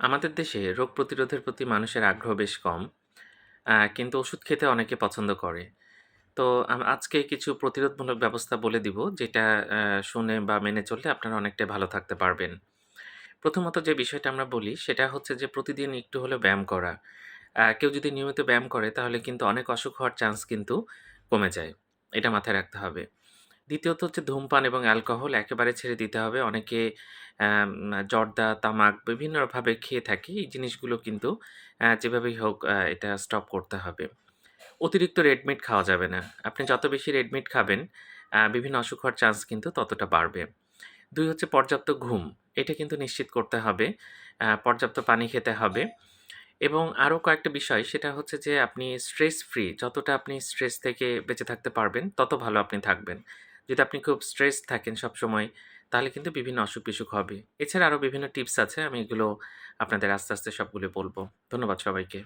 আমাদের দেশে রোগ প্রতিরোধের প্রতি মানুষের আগ্রহ বেশ কম। কিন্তু ওষুধ খেতে অনেকে পছন্দ করে। তো আজকে কিছু প্রতিরোধমূলক ব্যবস্থা বলে দিব, যেটা শুনে বা মেনে চললে আপনারা অনেকটাই ভালো থাকতে পারবেন। প্রথমত যে বিষয়টা আমরা বলি, সেটা হচ্ছে যে প্রতিদিন একটু হলেও ব্যায়াম করা। কেউ যদি নিয়মিত ব্যায়াম করে তাহলে কিন্তু অনেক অসুখ হওয়ার চান্স কিন্তু কমে যায়। এটা মাথায় রাখতে হবে। দ্বিতীয়ত হচ্ছে ধূমপান এবং অ্যালকোহল একেবারে ছেড়ে দিতে হবে। অনেকে জর্দা, তামাক বিভিন্নভাবে খেয়ে থাকি। এই জিনিসগুলো কিন্তু যেভাবেই হোক এটা স্টপ করতে হবে। অতিরিক্ত রেড মিট খাওয়া যাবে না। আপনি যত বেশি রেড মিট খাবেন, বিভিন্ন অসুখ হওয়ার চান্স কিন্তু ততটা বাড়বে। দুই হচ্ছে পর্যাপ্ত ঘুম। এটা কিন্তু নিশ্চিত করতে হবে। পর্যাপ্ত পানি খেতে হবে এবং আরও কয়েকটা বিষয় সেটা হচ্ছে যে আপনি স্ট্রেস ফ্রি যতটা আপনি স্ট্রেস থেকে বেঁচে থাকতে পারবেন, তত ভালো আপনি থাকবেন। যদি আপনি খুব স্ট্রেস থাকেন সবসময়, তাহলে কিন্তু বিভিন্ন অসুখ-বিসুখ হবে। এছাড়া আরও বিভিন্ন টিপস আছে। আমি এগুলো আপনাদের আস্তে, আস্তে সবগুলো বলব ধন্যবাদ সবাইকে।